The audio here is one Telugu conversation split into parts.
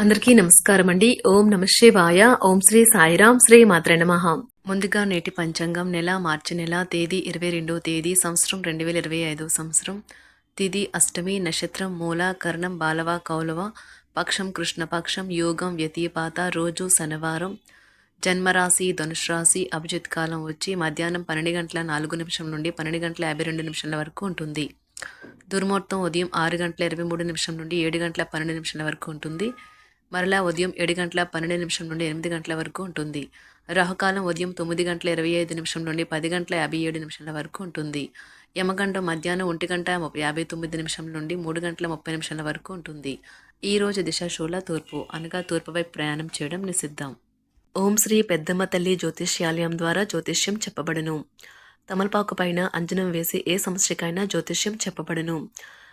అందరికీ నమస్కారం అండి. ఓం నమ శివాయ. ఓం శ్రీ సాయిరాం శ్రీ మాత్ర నమః. ముందుగా నేటి పంచాంగం నెల మార్చి నెల తేదీ ఇరవై రెండో తేదీ సంవత్సరం రెండు వేల ఇరవై ఐదో సంవత్సరం. తిది అష్టమి నక్షత్రం మూల కర్ణం బాలవ కౌలవ పక్షం కృష్ణపక్షం యోగం వ్యతిపాత రోజు శనివారం. జన్మరాశి ధనుష్ రాశి అభిజిత్ కాలం వచ్చి మధ్యాహ్నం పన్నెండు గంటల నాలుగు నిమిషం నుండి పన్నెండు గంటల యాభై రెండు నిమిషాల వరకు ఉంటుంది. దుర్ముహూర్తం ఉదయం ఆరు గంటల ఇరవై మూడు నిమిషం నుండి ఏడు గంటల పన్నెండు నిమిషాల వరకు ఉంటుంది. మరలా ఉదయం ఏడు గంటల పన్నెండు నిమిషం నుండి ఎనిమిది గంటల వరకు ఉంటుంది. రాహుకాలం ఉదయం తొమ్మిది గంటల ఇరవై ఐదు నిమిషం నుండి పది గంటల యాభై ఏడు నిమిషాల వరకు ఉంటుంది. యమగండం మధ్యాహ్నం ఒంటి గంట యాభై తొమ్మిది నిమిషం నుండి మూడు గంటల ముప్పై నిమిషాల వరకు ఉంటుంది. ఈ రోజు దిశ షోల తూర్పు అనగా తూర్పు వైపు ప్రయాణం చేయడం నిషిద్ధం. ఓం శ్రీ పెద్దమ్మ తల్లి జ్యోతిష్యాలయం ద్వారా జ్యోతిష్యం చెప్పబడును. తమలపాకు పైన అంజనం వేసి ఏ సమస్యకైనా జ్యోతిష్యం చెప్పబడును.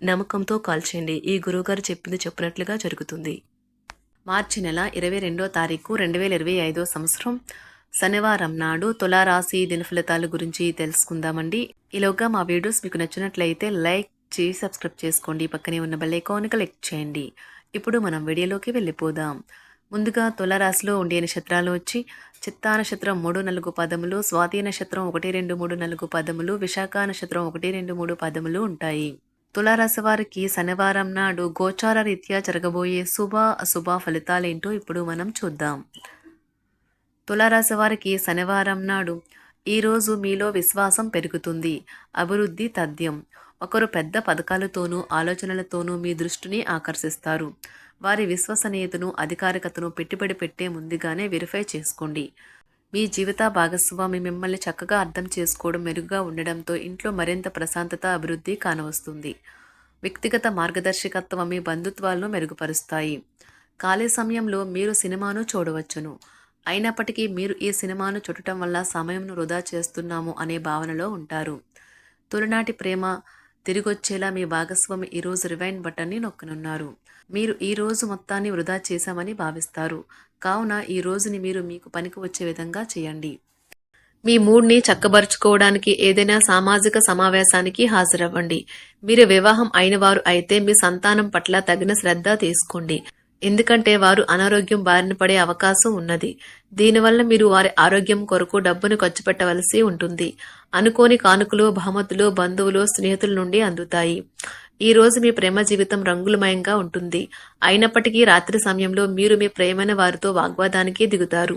నమ్మకంతో కాల్ చేయండి. ఈ గురువుగారు చెప్పింది చెప్పినట్లుగా జరుగుతుంది. మార్చి నెల ఇరవై రెండో తారీఖు రెండు వేల ఇరవై ఐదో సంవత్సరం శనివారం నాడు తులారాశి దినఫలితాల గురించి తెలుసుకుందామండి. ఈలోగా మా వీడియోస్ మీకు నచ్చినట్లయితే లైక్ చేసి సబ్స్క్రైబ్ చేసుకోండి. పక్కనే ఉన్న బెల్లైకాన్ క్లిక్ చేయండి. ఇప్పుడు మనం వీడియోలోకి వెళ్ళిపోదాం. ముందుగా తులారాశిలో ఉండే నక్షత్రాలు వచ్చి చిత్తా నక్షత్రం మూడు నలుగు పదములు స్వాతి నక్షత్రం ఒకటి రెండు మూడు నలుగు పదములు విశాఖ నక్షత్రం ఒకటి రెండు మూడు పదములు ఉంటాయి. తులారాశి వారికి శనివారం నాడు గోచార రీత్యా జరగబోయే శుభ అశుభ ఫలితాలేంటో ఇప్పుడు మనం చూద్దాం. తులారాశి వారికి శనివారం నాడు ఈరోజు మీలో విశ్వాసం పెరుగుతుంది. అభివృద్ధి తథ్యం. ఒకరు పెద్ద పథకాలతోనూ ఆలోచనలతోనూ మీ దృష్టిని ఆకర్షిస్తారు. వారి విశ్వసనీయతను అధికారికతను పెట్టుబడి పెట్టే ముందుగానే వెరిఫై చేసుకోండి. మీ జీవిత భాగస్వామి మిమ్మల్ని చక్కగా అర్థం చేసుకోవడం మెరుగ్గా ఉండడంతో ఇంట్లో మరింత ప్రశాంతత అభివృద్ధి కానవస్తుంది. వ్యక్తిగత మార్గదర్శకత్వం మీ బంధుత్వాలను మెరుగుపరుస్తాయి. ఖాళీ సమయంలో మీరు సినిమాను చూడవచ్చును. అయినప్పటికీ మీరు ఈ సినిమాను చూడటం వల్ల సమయంను వృధా చేస్తున్నాము అనే భావనలో ఉంటారు. తొలినాటి ప్రేమ తిరిగొచ్చేలా మీ భాగస్వామి ఈరోజు రివైన్ బటన్ని నొక్కనున్నారు. మీరు ఈ రోజు మొత్తాన్ని వృధా చేశామని భావిస్తారు. కావున ఈ రోజుని మీరు మీకు పనికి వచ్చే విధంగా చేయండి. మీ మూడ్ని చక్కబరుచుకోవడానికి ఏదైనా సామాజిక సమావేశానికి హాజరవ్వండి. మీరు వివాహం అయిన వారు అయితే మీ సంతానం పట్ల తగిన శ్రద్ధ తీసుకోండి. ఎందుకంటే వారు అనారోగ్యం బారిన పడే అవకాశం ఉన్నది. దీనివల్ల మీరు వారి ఆరోగ్యం కొరకు డబ్బును ఖర్చు పెట్టవలసి ఉంటుంది. అనుకోని కానుకలు బహుమతులు బంధువులు స్నేహితుల నుండి అందుతాయి. ఈ రోజు మీ ప్రేమ జీవితం రంగులమయంగా ఉంటుంది. అయినప్పటికీ రాత్రి సమయంలో మీరు మీ ప్రేమైన వారితో వాగ్వాదానికి దిగుతారు.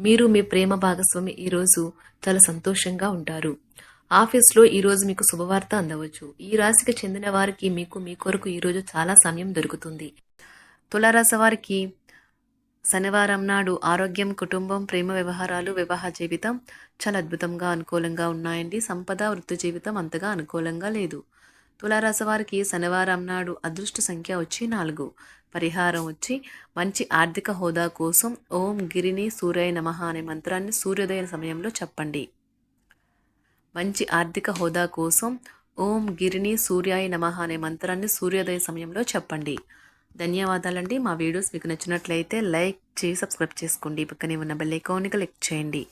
మీరు మీ ప్రేమ భాగస్వామి ఈ రోజు చాలా సంతోషంగా ఉంటారు. ఆఫీస్లో ఈరోజు మీకు శుభవార్త అందవచ్చు. ఈ రాశికి చెందిన వారికి మీకు మీ కొరకు ఈ రోజు చాలా సమయం దొరుకుతుంది. తులారాశి వారికి శనివారం నాడు ఆరోగ్యం కుటుంబం ప్రేమ వ్యవహారాలు వివాహ జీవితం చాలా అద్భుతంగా అనుకూలంగా ఉన్నాయండి. సంపద వృత్తి జీవితం అంతగా అనుకూలంగా లేదు. తులారాశి వారికి శనివారం నాడు అదృష్ట సంఖ్య వచ్చి నాలుగు. పరిహారం వచ్చి మంచి ఆర్థిక హోదా కోసం ఓం గిరిని సూర్య నమః అనే మంత్రాన్ని సూర్యోదయ సమయంలో చెప్పండి. మంచి ఆర్థిక హోదా కోసం ఓం గిరిని సూర్యాయ నమః అనే మంత్రాన్ని సూర్యోదయ సమయంలో చెప్పండి. ధన్యవాదాలండి. మా వీడియోస్ మీకు నచ్చినట్లయితే లైక్ చేసి సబ్స్క్రైబ్ చేసుకోండి. పక్కనే ఉన్న బెల్ ఐకాన్ని క్లిక్ చేయండి.